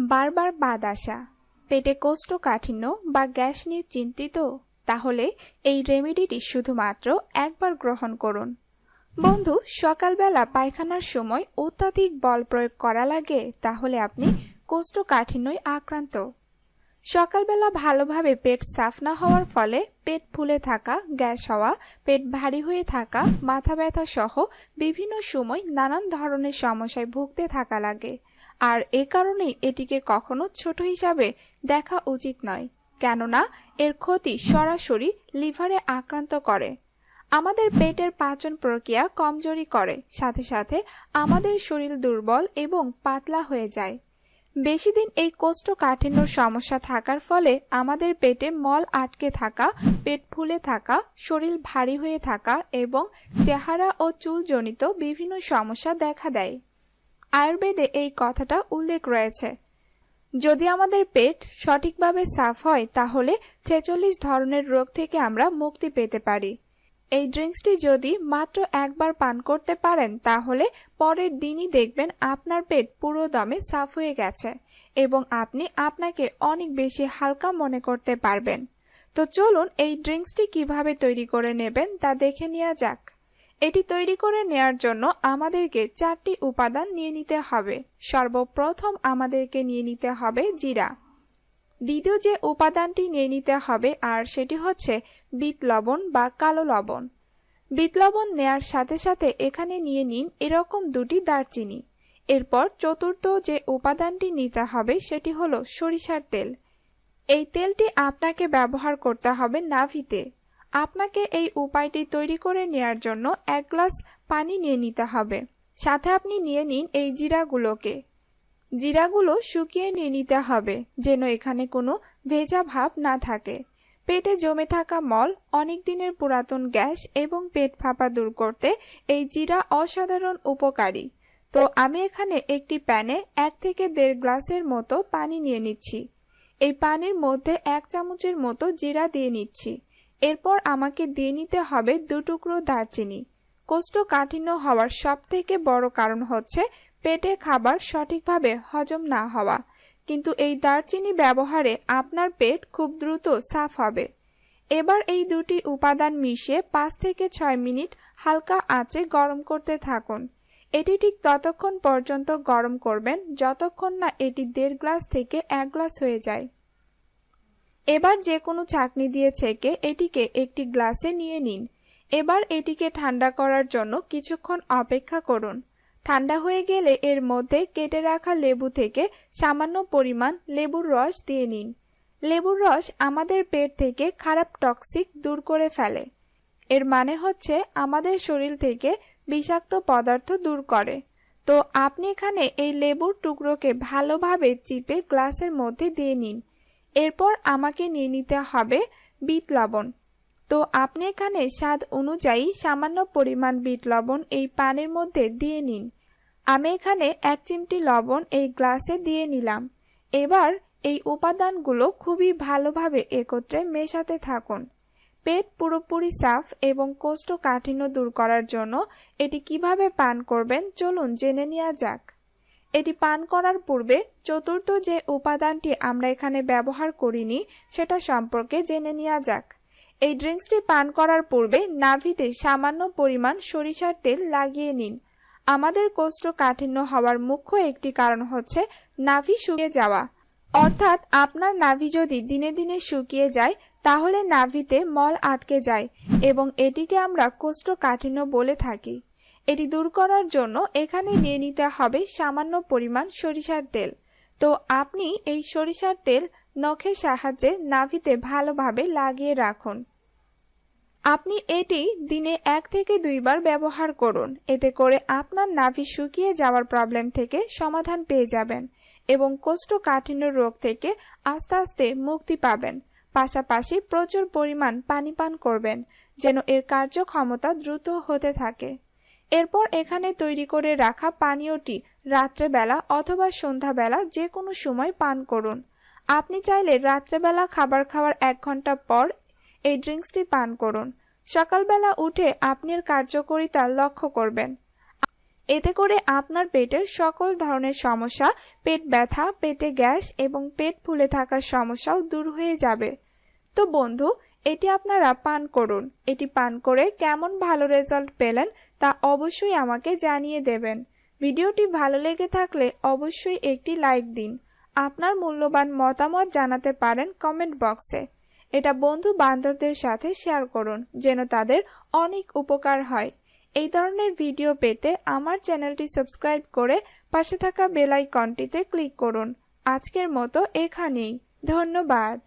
বারবার বাদ আসা। পেটে কোষ্ঠকাঠিন্য বা গ্যাস নিয়ে চিন্তিত? তাহলে এই রেমেডিটি শুধুমাত্র একবার গ্রহণ করুন। বন্ধু, সকালবেলা পায়খানার সময় অত্যাধিক বল প্রয়োগ করা লাগে, তাহলে আপনি কোষ্ঠকাঠিন্যয় আক্রান্ত। সকালবেলা ভালোভাবে পেট সাফ না হওয়ার ফলে পেট ফুলে থাকা, গ্যাস হওয়া, পেট ভারী হয়ে থাকা, মাথা ব্যথা সহ বিভিন্ন সময় নানান ধরনের সমস্যায় ভুগতে থাকা লাগে। আর এ কারণেই এটিকে কখনো ছোট হিসাবে দেখা উচিত নয়, কেননা এর ক্ষতি সরাসরি লিভারে আক্রান্ত করে। আমাদের পেটের পাচন প্রক্রিয়া কমজোরি করে, সাথে সাথে আমাদের শরীর দুর্বল এবং পাতলা হয়ে যায়। বেশি দিন এই কোষ্ঠকাঠিন্যর সমস্যা থাকার ফলে আমাদের পেটে মল আটকে থাকা, পেট ফুলে থাকা, শরীর ভারী হয়ে থাকা এবং চেহারা ও চুলজনিত বিভিন্ন সমস্যা দেখা দেয়। আয়ুর্বেদে এই কথাটা উল্লেখ রয়েছে। যদি আমাদের পেট সঠিকভাবে সাফ হয়, তাহলে ছেচল্লিশ ধরনের রোগ থেকে আমরা মুক্তি পেতে পারি। এই ড্রিঙ্কসটি যদি মাত্র একবার পান করতে পারেন, তাহলে পরের দিনই দেখবেন আপনার পেট পুরো দমে সাফ হয়ে গেছে এবং আপনি আপনাকে অনেক বেশি হালকা মনে করতে পারবেন। তো চলুন এই ড্রিঙ্কসটি কীভাবে তৈরি করে নেবেন তা দেখে নেওয়া যাক। এটি তৈরি করে নেয়ার জন্য আমাদেরকে চারটি উপাদান নিয়ে নিতে হবে। সর্বপ্রথম আমাদেরকে নিয়ে নিতে হবে জিরা। দ্বিতীয় যে উপাদানটি নিয়ে নিতে হবে, আর সেটি হচ্ছে বিট লবণ বা কালো লবণ। বিট লবণ নেয়ার সাথে সাথে এখানে নিয়ে নিন এরকম দুটি দারচিনি। এরপর চতুর্থ যে উপাদানটি নিতে হবে, সেটি হলো সরিষার তেল। এই তেলটি আপনাকে ব্যবহার করতে হবে নাভিতে। আপনাকে এই উপায়টি তৈরি করে নেয়ার জন্য এক গ্লাস পানি নিয়ে নিতে হবে। সাথে আপনি নিয়ে নিন এই জিরাগুলোকে। জিরাগুলো শুকিয়ে নিয়ে নিতে হবে, যেন এখানে কোনো ভেজা ভাব না থাকে। পেটে জমে থাকা মল অনেক দিনের পুরাতন গ্যাস এবং পেট ফাঁপা দূর করতে এই জিরা অসাধারণ উপকারী। তো আমি এখানে একটি প্যানে এক থেকে দেড় গ্লাসের মতো পানি নিয়ে নিচ্ছি। এই পানির মধ্যে এক চামচের মতো জিরা দিয়ে নিচ্ছি। এরপর আমাকে দিয়ে নিতে হবে দু টুকরো দারচিনি। কোষ্ঠকাঠিন্য হওয়ার সব থেকে বড় কারণ হচ্ছে পেটে খাবার সঠিকভাবে হজম না হওয়া। কিন্তু এই দারচিনি ব্যবহারে আপনার পেট খুব দ্রুত সাফ হবে। এবার এই দুটি উপাদান মিশিয়ে পাঁচ থেকে ছয় মিনিট হালকা আঁচে গরম করতে থাকুন। এটি ঠিক ততক্ষণ পর্যন্ত গরম করবেন, যতক্ষণ না এটি দেড় গ্লাস থেকে এক গ্লাস হয়ে যায়। এবার যে কোনো চাকনি দিয়ে ছেঁকে এটিকে একটি গ্লাসে নিয়ে নিন। এবার এটিকে ঠান্ডা করার জন্য কিছুক্ষণ অপেক্ষা করুন। ঠান্ডা হয়ে গেলে এর মধ্যে কেটে রাখা লেবু থেকে সামান্য পরিমাণ লেবুর রস দিয়ে নিন। লেবুর রস আমাদের পেট থেকে খারাপ টক্সিক দূর করে ফেলে। এর মানে হচ্ছে আমাদের শরীর থেকে বিষাক্ত পদার্থ দূর করে। তো আপনি এখানে এই লেবুর টুকরোকে ভালোভাবে চিপে গ্লাসের মধ্যে দিয়ে নিন। এরপর আমাকে নিয়ে নিতে হবে বিট লবণ। তো আপনি এখানে স্বাদ অনুযায়ী সামান্য পরিমাণ বিট লবণ এই পানির মধ্যে দিয়ে নিন। আমি এখানে এক চিমটি লবণ এই গ্লাসে দিয়ে নিলাম। এবার এই উপাদানগুলো খুবই ভালোভাবে একত্রে মেশাতে থাকুন। পেট পুরোপুরি সাফ এবং কোষ্ঠকাঠিন্য দূর করার জন্য এটি কীভাবে পান করবেন চলুন জেনে নেওয়া যাক। এটি পান করার পূর্বে চতুর্থ যে উপাদানটি আমরা এখানে ব্যবহার করিনি, সেটা সম্পর্কে জেনে নেওয়া যাক। এই ড্রিঙ্কসটি পান করার পূর্বে নাভিতে সামান্য পরিমাণ সরিষার তেল লাগিয়ে নিন। আমাদের কোষ্ঠকাঠিন্য হওয়ার মুখ্য একটি কারণ হচ্ছে নাভি শুকিয়ে যাওয়া। অর্থাৎ আপনার নাভি যদি দিনে দিনে শুকিয়ে যায়, তাহলে নাভিতে মল আটকে যায় এবং এটিকে আমরা কোষ্ঠকাঠিন্য বলে থাকি। এটি দূর করার জন্য এখানে নিয়ে নিতে হবে সামান্য পরিমাণ সরিষার তেল। তো আপনি এই সরিষার তেল নখের সাহায্যে নাভিতে ভালোভাবে লাগিয়ে রাখুন। আপনি এটি দিনে এক থেকে দুইবার ব্যবহার করুন। এতে করে আপনার নাভি শুকিয়ে যাওয়ার প্রবলেম থেকে সমাধান পেয়ে যাবেন এবং কোষ্ঠকাঠিন্য রোগ থেকে আস্তে আস্তে মুক্তি পাবেন। পাশাপাশি প্রচুর পরিমাণ পানি পান করবেন, যেন এর কার্যক্ষমতা দ্রুত হতে থাকে। এরপর এখানে তৈরি করে রাখা পানীয়টি রাত্রেবেলা অথবা সন্ধ্যাবেলা যে কোনো সময় পান করুন। আপনি চাইলে রাত্রেবেলা খাবার খাওয়ার এক ঘণ্টা পর এই ড্রিঙ্কসটি পান করুন। সকালবেলা উঠে আপনি এর কার্যকরিতা লক্ষ্য করবেন। এতে করে আপনার পেটের সকল ধরনের সমস্যা, পেট ব্যথা, পেটে গ্যাস এবং পেট ফুলে থাকার সমস্যাও দূর হয়ে যাবে। তো বন্ধু এটি আপনারা পান করুন। এটি পান করে কেমন ভালো রেজাল্ট পেলেন তা অবশ্যই আমাকে জানিয়ে দেবেন। ভিডিওটি ভালো লেগে থাকলে অবশ্যই একটি লাইক দিন। আপনার মূল্যবান মতামত জানাতে পারেন কমেন্ট বক্সে। এটা বন্ধু বান্ধবদের সাথে শেয়ার করুন, যেন তাদের অনেক উপকার হয়। এই ধরনের ভিডিও পেতে আমার চ্যানেলটি সাবস্ক্রাইব করে পাশে থাকা বেল আইকনটিতে ক্লিক করুন। আজকের মতো এখানেই। ধন্যবাদ।